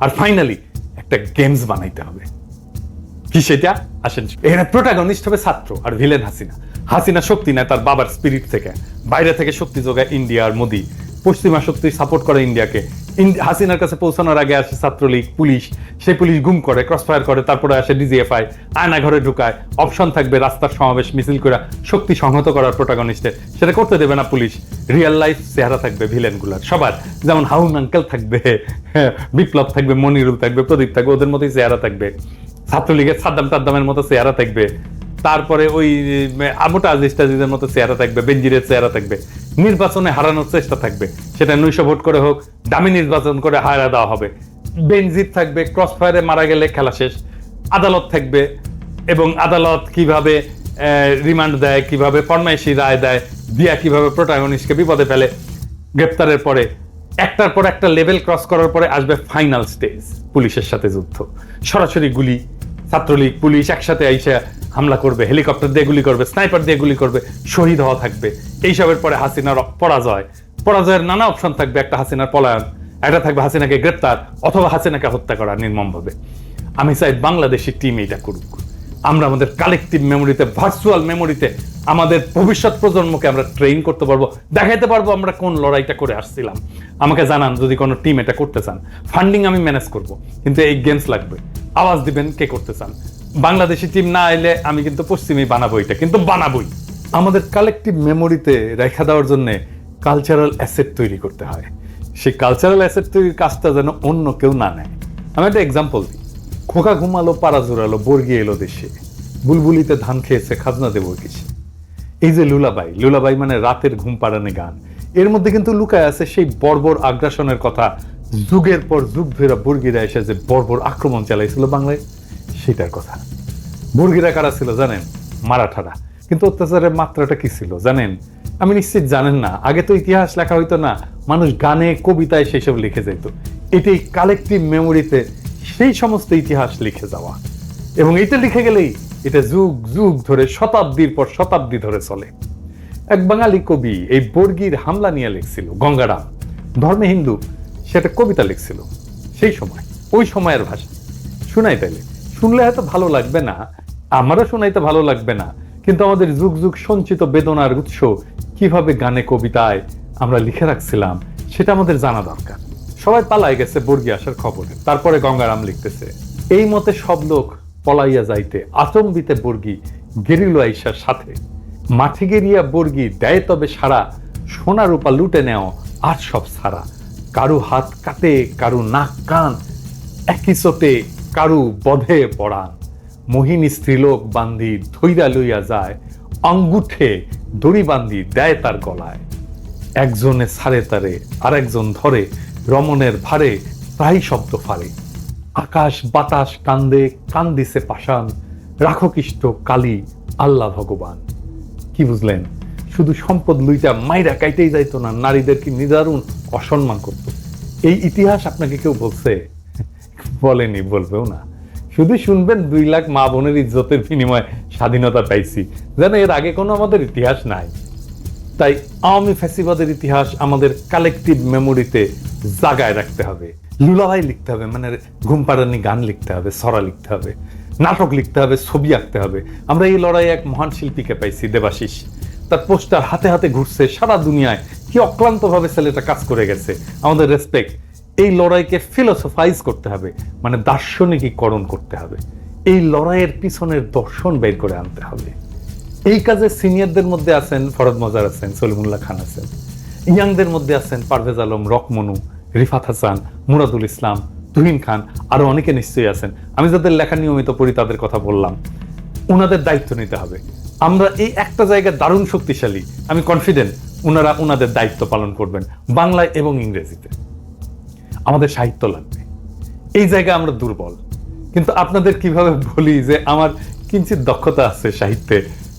আর finally একটা games বানাইতে হবে। কি সেটা? আসেন এখানে প্রোটাগনিস্ট হবে ছাত্র আর ভিলেন হাসিনা। হাসিনা শক্তি নেয় তার বাবার স্পিরিট থেকে। বাইরে থেকে শক্তি যোগায় ইন্ডিয়া আর মোদি। পশ্চিমা শক্তি সাপোর্ট করে ইন্ডিয়াকে ইন- হাসিনার কাছে পৌঁছানোর আগে আসে ছাত্রলীগ পুলিশ। সেই পুলিশ গুম করে ক্রস ফায়ার করে তারপরে আসে ডিজিএফআই আয়না ঘরে ঢুকায়। অপশন থাকবে রাস্তার সমাবেশ মিছিল করে শক্তি সংহত করার প্রোটাগনিস্টের সেটা করতে দেবে না পুলিশ। রিয়েল লাইফ চেহারা থাকবে ভিলেনগুলার সবার। যেমন হাউন আঙ্কেল থাকবে হ্যাঁ, বিপ্লব থাকবে মনিরুল থাকবে প্রদীপ থাকবে ওদের মতোই চেহারা থাকবে। ছাত্রলীগের সাদ্দাম টাদ্দামের মতো চেহারা থাকবে। তারপরে ওই আবুটা আজিজ টাজিজের মতো চেহারা থাকবে, বেঞ্জিরের চেহারা থাকবে। নির্বাচনে হারানোর চেষ্টা থাকবে। সেটা নৈশ ভোট করে হোক, দামি নির্বাচন করে হারা দেওয়া হবে। বেনজির থাকবে ক্রস ফায়ারে মারা গেলে খেলা শেষ। আদালত থাকবে এবং আদালত কীভাবে রিমান্ড দেয়, কীভাবে ফরমাইশি রায় দেয়, দিয়া কীভাবে প্রোটাগনিস্টকে বিপদে ফেলে, গ্রেপ্তারের পরে, একটার পর একটা লেভেল ক্রস করার পরে আসবে ফাইনাল স্টেজ, পুলিশের সাথে যুদ্ধ। সরাসরি গুলি, ছাত্রলীগ, পুলিশ একসাথে আইসা হামলা করবে, হেলিকপ্টার দিয়ে গুলি করবে, স্নাইপার দিয়ে গুলি করবে, শহীদ হওয়া থাকবে। এইসবের পরে হাসিনার পরাজয়। পরাজয়ের নানা অপশন থাকবে, একটা হাসিনার পলায়ন, একটা থাকবে হাসিনাকে গ্রেপ্তার, অথবা হাসিনাকে হত্যা করা নির্মমভাবে। আমি চাই বাংলাদেশি টিম এইটা করুক। আমরা আমাদের কালেকটিভ মেমোরিতে ভার্চুয়াল মেমোরিতে আমাদের ভবিষ্যৎ প্রজন্মকে আমরা ট্রেন করতে পারব, দেখাইতে পারব আমরা কোন লড়াইটা করে আসছিলাম। আমাকে জানান যদি কোনো টিম এটা করতে চান। ফান্ডিং আমি ম্যানেজ করব, কিন্তু এই গেমস লাগবে। আওয়াজ দিবেন কে করতে চান। বাংলাদেশি টিম না এলে আমি কিন্তু পশ্চিমী বানাবো এটা, কিন্তু বানাবোই। আমাদের কালেকটিভ মেমোরিতে রেখা দেওয়ার জন্য কালচারাল অ্যাসেট তৈরি করতে হয়। সেই কালচারাল অ্যাসেট তৈরির কাজটা যেন অন্য কেউ না নেয়। আমি একটা এক্সাম্পল দিই। খোকা ঘুমালো, পাড়া জোরালো বর্গি এলো দেশে। বুলবুলিতে ধান খেয়েছে, খাজনা দেবো কিসে? এই যে লুলাবাই লুলাবাই মানে রাতের ঘুম পাড়ানি গান। এর মধ্যে কিন্তু লুকায় আছে সেই বর্বর আগ্রাসনের কথা। যুগের পর যুগ ধরে বর্গিরা এসে যে বর্বর আক্রমণ চালাইছিল বাংলায়। সেটার কথা। বর্গিরা কারা ছিল জানেন? মারাঠারা। কিন্তু অত্যাচারের মাত্রাটা কি ছিল জানেন? আমি নিশ্চিত জানেন না। আগে তো ইতিহাস লেখা হইতো না, মানুষ গানে, কবিতায় সেসব লিখে যেত। এটাই কালেকটিভ মেমোরিতে সেই সমস্ত ইতিহাস লিখে যাওয়া। এবং এটা লিখে গেলেই এটা যুগ যুগ ধরে, শতাব্দীর পর শতাব্দী ধরে চলে। এক বাঙালি কবি এই বর্গির হামলা নিয়ে লিখছিল, গঙ্গারাম। ধর্মে হিন্দু, সেটা কবিতা লিখছিল। সেই সময়, ওই সময়ের ভাষা। শুনাই তাইলে। শুনলে হয়তো ভালো লাগবে না, আমারও শোনাইতে ভালো লাগবে না, কিন্তু আমাদের যুগ যুগ সঞ্চিত বেদনার উৎস কীভাবে গানে কবিতায় আমরা লিখে রাখছিলাম, সেটা আমাদের জানা দরকার। সবাই পালাই গেছে বর্গি আসার খবরে, তারপরে গঙ্গারাম লিখতেছে। এই মতে সব লোক পলাইয়া যাইতে আচম্বিতে বর্গি গেরিল আইসার সাথে। মাঠে গেরিয়া বর্গি দেয় তবে সারা সোনা রূপা লুটে নেও আর সব সারা কারু হাত কাটে কারু নাক কান একই চোটে কারু বধে পড়ান মোহিনী স্ত্রীলোক বান্ধি ধৈরা লইয়া যায় অঙ্গুঠে দড়ি বান্ধি দেয় তার গলায়। একজনে ছাড়ে তারে, আরেকজন ধরে, রমণের ভারে প্রায় শব্দ ফারে আকাশ বাতাস কান্দে, কান্দিছে পাষাণ, রাখো কৃষ্ট কালী, আল্লাহ ভগবান। কি বুঝলেন, শুধু সম্পদ লুইটা মাইরা কাইতেই যাইতো না, নারীদের কি নিদারুণ অসম্মান করত। এই ইতিহাস আপনাকে কেউ বলছে? বলেনি, বলবেও না। শুধু শুনবেন, দুই লাখ মা বোনের ইজ্জতের বিনিময়ে স্বাধীনতা পাইছি। যেন এর আগে কোনো আমাদের ইতিহাস নাই। তাই আওয়ামী ফ্যাসিবাদের ইতিহাস আমাদের কালেকটিভ মেমোরিতে জাগায় রাখতে হবে। লুলাভাই লিখতে হবে মানে ঘুম পাড়ানি গান লিখতে হবে, সরা লিখতে হবে, নাটক লিখতে হবে, ছবি আঁকতে হবে। আমরা এই লড়াই এক মহান শিল্পীকে পাইছি, দেবাশিস। তার পোস্টার হাতে হাতে ঘুরছে, সারা দুনিয়ায় কি অক্লান্তভাবে ছেলেটা কাজ করে গেছে। আমাদের রেসপেক্ট এই লড়াইকে ফিলোসফাইজ করতে হবে মানে দার্শনিকীকরণ করতে হবে। এই লড়াইয়ের পিছনের দর্শন বের করে আনতে হবে। এই কাজে সিনিয়রদের মধ্যে আছেন ফরদ মজার আছেন, সলিমুল্লাহ খান আছেন। ইয়াংদের মধ্যে আছেন পারভেজ আলম, রকমনু, রিফাত হাসান, মুরাদুল ইসলাম, তুহিন খান, আরও অনেকে নিশ্চয়ই আছেন। আমি যাদের লেখা নিয়মিত পড়ি, তাদের কথা বললাম। ওনাদের দায়িত্ব নিতে হবে। আমরা এই একটা জায়গায় দারুণ শক্তিশালী। আমি কনফিডেন্ট ওনারা ওনাদের দায়িত্ব পালন করবেন, বাংলায় এবং ইংরেজিতে। আমাদের সাহিত্য লাগবে। এই জায়গায় আমরা দুর্বল। কিন্তু আপনাদের কীভাবে বলি যে আমার কিঞ্চিত দক্ষতা আছে সাহিত্যে,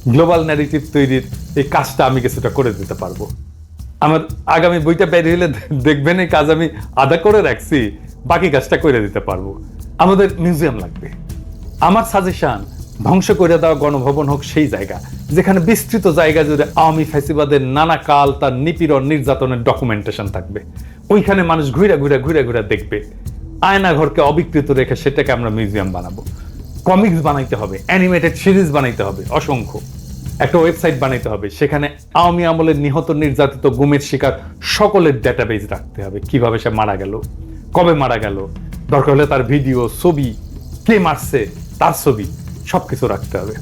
গ্লোবাল ন্যারেটিভ তৈরির এই কাজটা আমি কিছুটা করে দিতে পারব। আমার আগামী বইটা বেরিয়ে হলে দেখবেন এই কাজ আমি আদা করে রাখছি, বাকি কাজটা করে দিতে পারব। আমাদের মিউজিয়াম লাগবে। আমার সাজেশন ধ্বংস করে দেওয়া গণভবন হোক সেই জায়গা, যেখানে বিস্তৃত জায়গা জুড়ে আওয়ামী ফ্যাসিবাদের নানা কাল তার নিপীড়ন, নির্যাতনের ডকুমেন্টেশন থাকবে। ওইখানে মানুষ ঘুরে ঘুরে ঘুরে ঘুরে দেখবে। আয়না আয়নাঘরকে অবিকৃত রেখে সেটাকে আমরা মিউজিয়াম বানাবো। কমিক্স বানাইতে হবে অ্যানিমেটেড সিরিজ বানাইতে হবে, অসংখ্য। একটা ওয়েবসাইট বানাইতে হবে, সেখানে আওয়ামী আমলের নিহত নির্যাতিত গুমের শিকার সকলের ডেটাবেজ রাখতে হবে। কীভাবে সে মারা গেল, কবে মারা গেল, দরকার হলে তার ভিডিও ছবি, কে মারছে, তার ছবি, সবকিছু রাখতে হবে।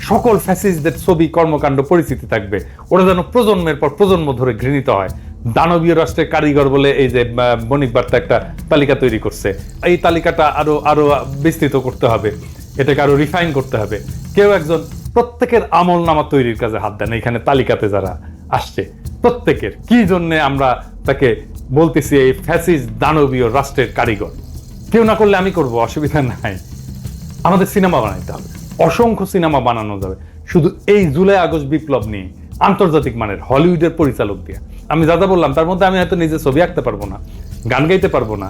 সকল ফ্যাসিস্টদের ছবি, কর্মকাণ্ড পরিচিতি থাকবে। ওরা যেন প্রজন্মের পর প্রজন্ম ধরে ঘৃণিত হয়। দানবীয় রাষ্ট্রের কারিগর বলে এই যে বণিক বার্তা একটা তালিকা তৈরি করছে। এই তালিকাটা আরও আরও বিস্তৃত করতে হবে। এটাকে আরও রিফাইন করতে হবে। কেউ একজন প্রত্যেকের আমল নামা তৈরির কাজে হাত দেন, এখানে তালিকাতে যারা আসছে। প্রত্যেকের, কি জন্য আমরা তাকে বলতেছি এই ফ্যাসিস দানবীয় রাষ্ট্রের কারিগর? কেউ না করলে আমি করব, অসুবিধা নাই। আমাদের সিনেমা বানাইতে হবে। অসংখ্য সিনেমা বানানো যাবে। শুধু এই জুলাই আগস্ট বিপ্লব নিয়ে আন্তর্জাতিক মানের হলিউডের পরিচালক দিয়ে। আমি যা যা বললাম, তার মধ্যে আমি হয়তো নিজে ছবি আঁকতে পারব না, গান গাইতে পারব না,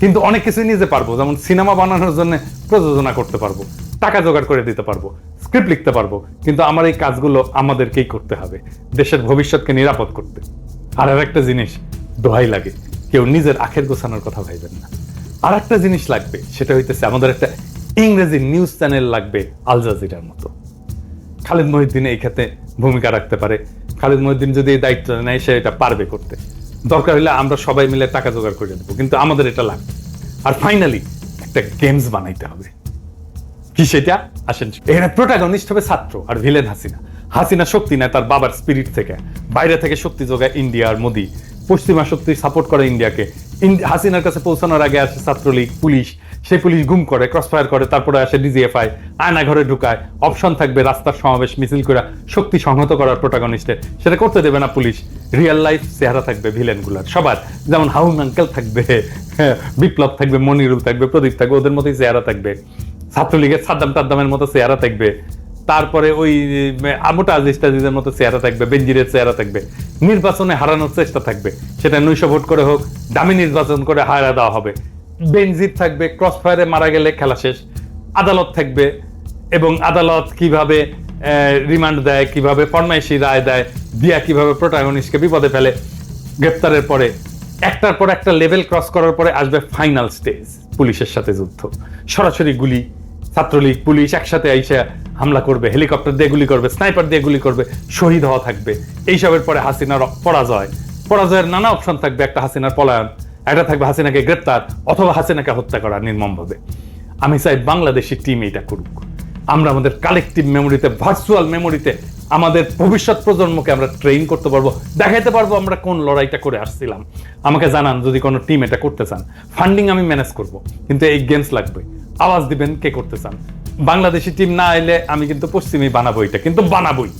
কিন্তু অনেক কিছুই নিজে পারব। যেমন সিনেমা বানানোর জন্য প্রযোজনা করতে পারব, টাকা জোগাড় করে দিতে পারব স্ক্রিপ্ট লিখতে পারব, কিন্তু আমার এই কাজগুলো আমাদেরকেই করতে হবে, দেশের ভবিষ্যৎকে নিরাপদ করতে। আর আর একটা জিনিস, দোহাই লাগে, কেউ নিজের আখের গোছানোর কথা ভাইবেন না। আর একটা জিনিস লাগবে, সেটা হইতেছে আমাদের একটা ইংরেজি নিউজ চ্যানেল লাগবে, আল জাজিরার মতো। খালিদ মহিউদ্দিন এই ক্ষেত্রে ভূমিকা রাখতে পারে খালিদ মহিউদ্দিন যদি এই দায়িত্ব নেয়, সে এটা পারবে করতে। দরকার হলে আমরা সবাই মিলে টাকা জোগাড় করে দেবো কিন্তু আমাদের এটা লাগবে। আর ফাইনালি একটা গেমস বানাইতে হবে। কি সেটা? আসেন এখানে প্রোটাগনিস্ট হবে ছাত্র আর ভিলেন হাসিনা। হাসিনা শক্তি নেয় তার বাবার স্পিরিট থেকে। বাইরে থেকে শক্তি যোগায় ইন্ডিয়া আর মোদি। পশ্চিমা শক্তি সাপোর্ট করে ইন্ডিয়াকে। ইন- হাসিনার কাছে পৌঁছানোর আগে আসে ছাত্রলীগ পুলিশ। সেই পুলিশ গুম করে ক্রস ফায়ার করে তারপরে আসে ডিজিএফআই আয়না ঘরে ঢুকায়। অপশন থাকবে রাস্তার সমাবেশ মিছিল করে শক্তি সংহত করার প্রোটাগনিস্টের সেটা করতে দেবে না পুলিশ। রিয়েল লাইফ চেহারা থাকবে ভিলেনগুলার সবার। যেমন হাউন আঙ্কেল থাকবে হ্যাঁ, বিপ্লব থাকবে মনিরুল থাকবে প্রদীপ থাকবে ওদের মতোই চেহারা থাকবে। ছাত্রলীগের সাদ্দাম টাদ্দামের মতো চেহারা থাকবে। তারপরে ওই আমোটা আজিজ মতো চেহারা থাকবে, বেঞ্জিরের চেহারা থাকবে। নির্বাচনে হারানোর চেষ্টা থাকবে। সেটা নৈশ ভোট করে হোক, দামি নির্বাচন করে হারা দেওয়া হবে। বেনজির থাকবে ক্রস ফায়ারে মারা গেলে খেলা শেষ। আদালত থাকবে এবং আদালত কীভাবে রিমান্ড দেয়, কীভাবে ফরমাইশি রায় দেয়, দিয়া কীভাবে প্রোটাগনিস্টকে বিপদে ফেলে, গ্রেপ্তারের পরে, একটার পর একটা লেভেল ক্রস করার পরে আসবে ফাইনাল স্টেজ, পুলিশের সাথে যুদ্ধ। সরাসরি গুলি ছাত্রলীগ, পুলিশ একসাথে আইসা হামলা করবে, হেলিকপ্টার দিয়ে গুলি করবে, স্নাইপার দিয়ে গুলি করবে, শহীদ হওয়া থাকবে। এইসবের পরে হাসিনার পরাজয়। পরাজয়ের নানা অপশন থাকবে, একটা হাসিনার পলায়ন, একটা থাকবে হাসিনাকে গ্রেপ্তার অথবা হাসিনাকে হত্যা করা নির্মমভাবে। আমি চাই বাংলাদেশি টিম এটা করুক। আমরা আমাদের কালেকটিভ মেমোরিতে ভার্চুয়াল মেমোরিতে আমাদের ভবিষ্যৎ প্রজন্মকে আমরা ট্রেন করতে পারব, দেখাইতে পারব আমরা কোন লড়াইটা করে আসছিলাম। আমাকে জানান যদি কোনো টিম এটা করতে চান। ফান্ডিং আমি ম্যানেজ করব, কিন্তু এই গেমস লাগবে। আওয়াজ দিবেন কে করতে চান। বাংলাদেশি টিম না এলে আমি কিন্তু পশ্চিমেই বানাবো এটা, কিন্তু বানাবোই।